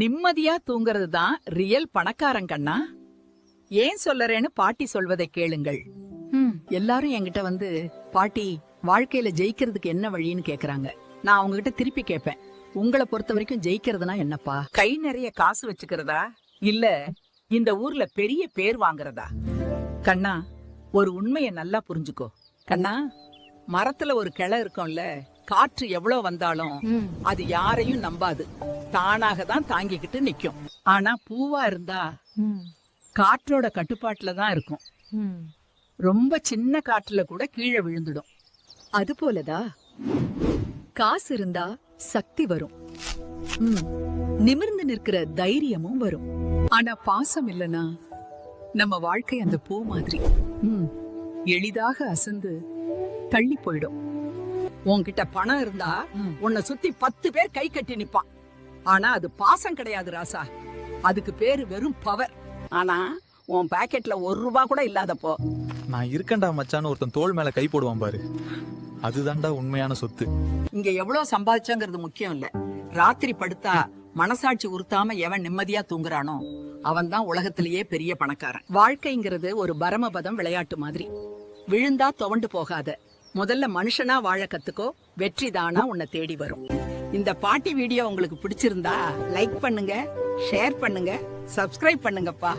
நிம்மதியா தூங்குறது தான் ரியல் பணக்காரன் கண்ணா. ஏன் சொல்லறேன்னு பாட்டி சொல்வதை கேளுங்கள். எல்லாரும் என்கிட்ட வந்து பாட்டி வாழ்க்கையில ஜெயிக்கிறதுக்கு என்ன வழின்னு கேக்குறாங்க. நான் அவங்க கிட்ட திருப்பி கேட்பேன் உங்களை பொறுத்த வரைக்கும் ஜெயிக்கிறதுனா என்னப்பா? கை நிறைய காசு வச்சுக்கிறதா? இல்ல இந்த ஊர்ல பெரிய பேர் வாங்குறதா? கண்ணா ஒரு உண்மையை நல்லா புரிஞ்சுக்கோ. கண்ணா மரத்துல ஒரு கிளை இருக்கும்ல காற்று எவ்வளவு வந்தாலும் அது யாரையும் நம்பாது. தானாக தான் தாங்கிக்கிட்டு நிக்கும். ஆனா பூவா இருந்தா காற்றோட கட்டுப்பாட்டுல தான் இருக்கும். ரொம்ப சின்ன காற்றுல கூட கீழே விழுந்துடும். அது போலதா? காசு இருந்தா சக்தி வரும். நிமிர்ந்து நிற்கிற தைரியமும் வரும். ஆனா பாசம் இல்லனா நம்ம வாழ்க்கை அந்த பூ மாதிரி. எளிதாக அசந்து தள்ளி போயிடும். உன்கிட்ட பணம் இருந்தா உன்னை சுத்தி பத்து பேர் கை கட்டி நிப்பான். ஆனா அது பாசம் கிடையாது ராசா. அதுக்கு பேரு வெறும் பவர் ஆனா உன் பாக்கெட்ல ஒரு ரூபா கூட இல்லாதப்போ. நான் இருக்கேன்டா மச்சான்னு ஒருத்தன் தோள் மேல கை போடுவான் பாரு. அதுதான்டா உண்மையான சொத்து. இங்க எவ்வளவு சம்பாதிச்சாங்கிறது முக்கியம் இல்ல. ராத்திரி படுத்தா மனசாட்சி உறுத்தாம எவன் நிம்மதியா தூங்குறானோ அவன் தான் உலகத்திலேயே பெரிய பணக்காரன். வாழ்க்கைங்கிறது ஒரு பரமபதம் விளையாட்டு மாதிரி. விழுந்தா துவண்டு போகாத. முதல்ல மனுஷனா வாழ கத்துக்கோ வெற்றி தானா உன்னை தேடி வரும். இந்த பாட்டி வீடியோ உங்களுக்கு பிடிச்சிருந்தா லைக் பண்ணுங்க ஷேர் பண்ணுங்க சப்ஸ்கிரைப் பண்ணுங்கப்பா.